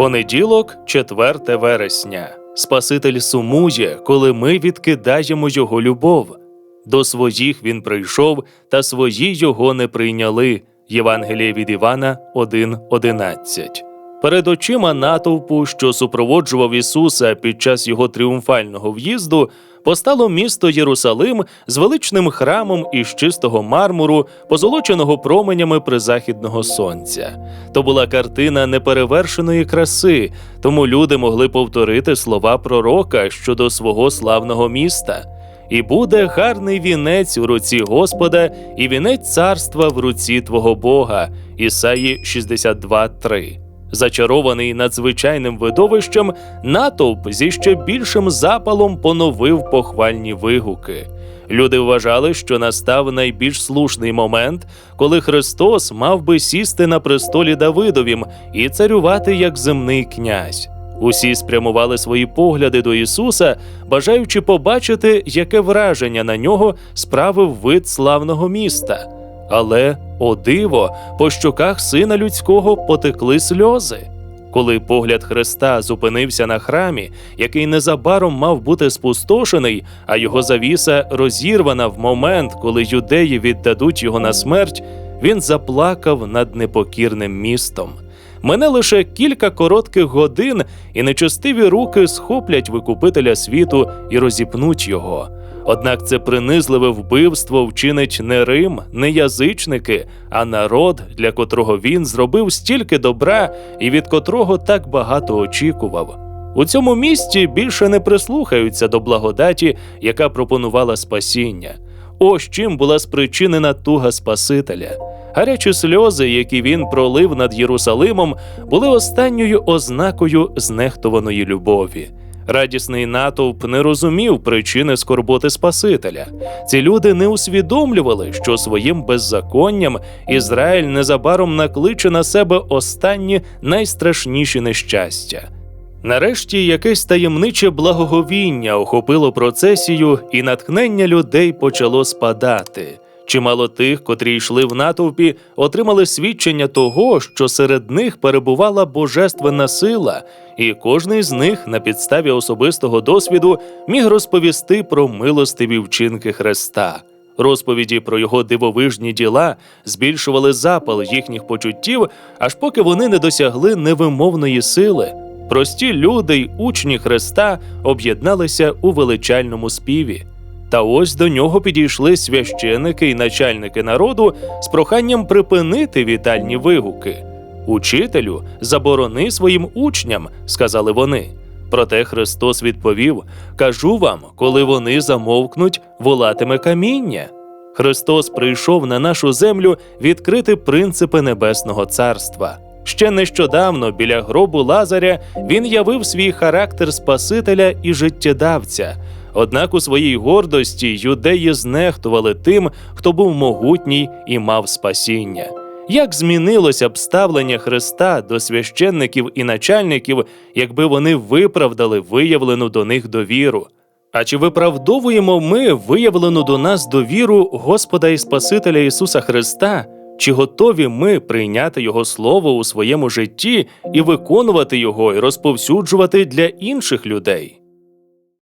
Понеділок, 4 вересня. Спаситель сумує, коли ми відкидаємо його любов. До своїх він прийшов, та свої його не прийняли. Євангеліє від Івана 1.11. Перед очима натовпу, що супроводжував Ісуса під час його тріумфального в'їзду, постало місто Єрусалим з величним храмом із чистого мармуру, позолоченого променями призахідного сонця. То була картина неперевершеної краси, тому люди могли повторити слова пророка щодо свого славного міста. І буде гарний вінець у руці Господа, і вінець царства в руці Твого Бога. Ісаї 62.3. Зачарований надзвичайним видовищем, натовп зі ще більшим запалом поновив похвальні вигуки. Люди вважали, що настав найбільш слушний момент, коли Христос мав би сісти на престолі Давидовім і царювати як земний князь. Усі спрямували свої погляди до Ісуса, бажаючи побачити, яке враження на нього справив вид славного міста. Але, о диво, по щоках сина людського потекли сльози. Коли погляд Христа зупинився на храмі, який незабаром мав бути спустошений, а його завіса розірвана в момент, коли юдеї віддадуть його на смерть, він заплакав над непокірним містом. Мене лише кілька коротких годин, і нечестиві руки схоплять викупителя світу і розіпнуть його. Однак це принизливе вбивство вчинить не Рим, не язичники, а народ, для котрого він зробив стільки добра і від котрого так багато очікував. У цьому місті більше не прислухаються до благодаті, яка пропонувала спасіння. Ось чим була спричинена туга Спасителя. Гарячі сльози, які він пролив над Єрусалимом, були останньою ознакою знехтуваної любові. Радісний натовп не розумів причини скорботи Спасителя. Ці люди не усвідомлювали, що своїм беззаконням Ізраїль незабаром накличе на себе останні найстрашніші нещастя. Нарешті якесь таємниче благоговіння охопило процесію, і натхнення людей почало спадати. Чимало тих, котрі йшли в натовпі, отримали свідчення того, що серед них перебувала божественна сила, і кожний з них на підставі особистого досвіду міг розповісти про милостиві вчинки Христа. Розповіді про його дивовижні діла збільшували запал їхніх почуттів, аж поки вони не досягли невимовної сили. Прості люди й учні Христа об'єдналися у величальному співі. Та ось до нього підійшли священики й начальники народу з проханням припинити вітальні вигуки. Учителю, заборони своїм учням, сказали вони. Проте Христос відповів: Кажу вам, коли вони замовкнуть, волатиме каміння. Христос прийшов на нашу землю відкрити принципи Небесного Царства. Ще нещодавно біля гробу Лазаря він явив свій характер Спасителя і життєдавця. Однак у своїй гордості юдеї знехтували тим, хто був могутній і мав спасіння. Як змінилося б ставлення Христа до священників і начальників, якби вони виправдали виявлену до них довіру? А чи виправдовуємо ми виявлену до нас довіру Господа і Спасителя Ісуса Христа? Чи готові ми прийняти Його Слово у своєму житті і виконувати його і розповсюджувати для інших людей?